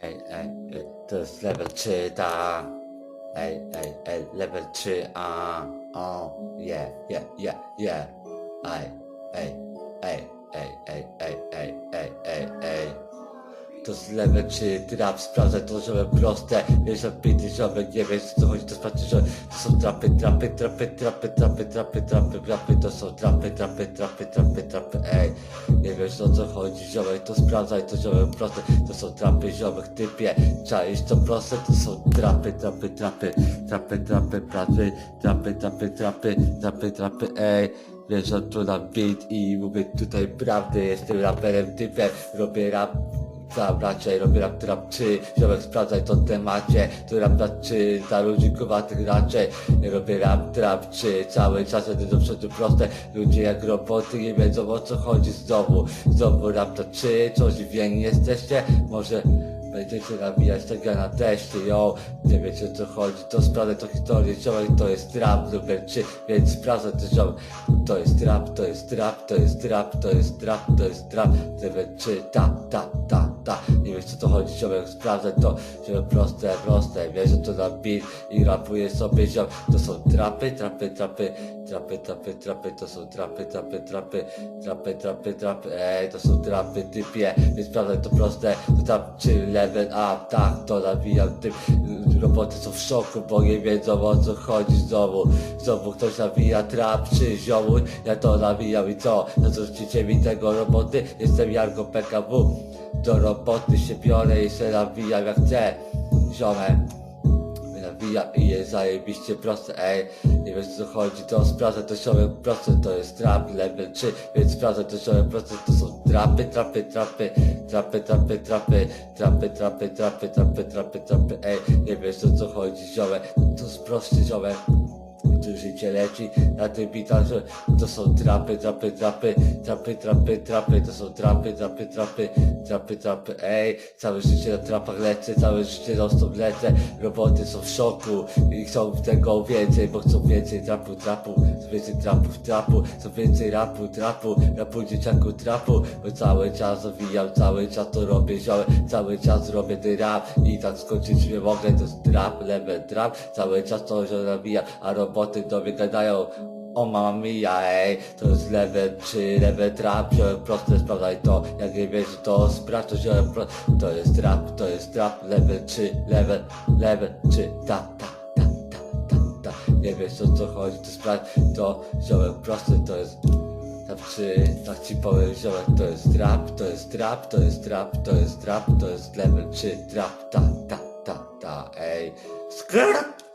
哎哎哎，这 level 吃的，哎哎哎，level 吃啊，哦，耶耶耶耶，哎哎哎哎哎。To jest level 3, trap, sprawdzaj to, żeby proste Wiesz, że pity, żeby nie wiesz, co chodzi, to sprawdź, że to są trapy, trapy, trapy, trapy, trapy, trapy, trapy, trapy, to są trapy, trapy, trapy, trapy, trapy, ej Nie wiesz, o co chodzi, ziomek, to sprawdzaj to, żeby proste To są trapy, ziomek, typie, czaisz to proste, to są trapy, trapy, trapy, trapy, trapy, trapy, trapy, trapy, trapy, trapy, trapy, ej Wiesz, tu na beat i mówię tutaj prawdę, jestem raperem, typem, robię rap Trap raczej robię rap trap 3 Ziomek sprawdzaj to temacie. Tu rap trap 3 Dla ludzi kuwatych raczej. Robię rap trap 3 Cały czas jadę do przodu proste. Ludzie jak roboty nie wiedzą o co chodzi. Znowu Znowu rap trap 3 Coś więcej jesteście? Może Będziecie nabijać tego na teście, yo. Nie wiecie o co chodzi, to sprawdzę to historię. Ziomek to jest trap numer 3 Więc sprawdzę to ziomek. To jest trap, to jest trap, to jest trap, to jest trap, to jest trap Numer 3, ta, ta, ta, ta Nie wiesz co to chodzi, ziomek sprawdzę to Ziomek proste, proste Wiesz, że to na beat i rapuję sobie ziomek To są trapy, trapy, trapy Trapy, trapy, trapy, to są trapy, trapy, trapy Trapy, trapy, trapy, ej, to są trapy, typie. Więc sprawdzaj to proste. To trap 3 level up, tak, to nawijam tym Roboty są w szoku, bo nie wiedzą o co chodzi znowu Znowu ktoś nawija trap 3 ziomu Ja to nawijam i co? No życzcie mi tego roboty? Jestem Jarko PKW Do roboty się biorę i się nawijam jak chcę Ziomek wbija i jest zajebiście proste, ej Nie wiesz co chodzi, to sprawdzę teściowe proste To jest trap level 3, więc sprawdzę teściowe proste To są trapy, trapy, trapy. Trapy, trapy, trapy. Trapy, trapy, trapy, trapy, trapy, trapy. Ej, nie wiesz co chodzi ziołek. To jest prosty tu życie leci. Na tym bitach, że to są trapy, trapy, trapy, trapy, trapy, trapy, to są trapy, trapy, trapy, trapy, trapy, ej, całe życie na trapach lecę, całe życie stop lecę, roboty są w szoku i chcą tego więcej, bo chcą więcej trapu, trapu, chcą więcej trapów, trapu, chcą więcej rapu, trapu, rapu dzieciaku, trapu, bo cały czas zawijam, cały czas to robię ziołem, cały czas robię ten rap i tak skończyć nie mogę, to jest trap, level trap, cały czas to nabijam, a roboty do gadają, o mama mia, ej, to jest level 3, level trap, wziąłem proste, sprawdzaj to, jak nie wiesz, to sprawdź to, wziąłem pro... to jest trap, to jest trap, level 3, level, level 3, ta, ta, ta, ta, ta, ta, nie wiesz o co chodzi, to sprawdź to, wziąłem proste, to jest Trap 3, tak ci powiem, ziomek, to jest trap, to jest trap, to jest trap, to jest trap, to jest level 3, trap, ta, ta, ta, ta, ej, skrrr!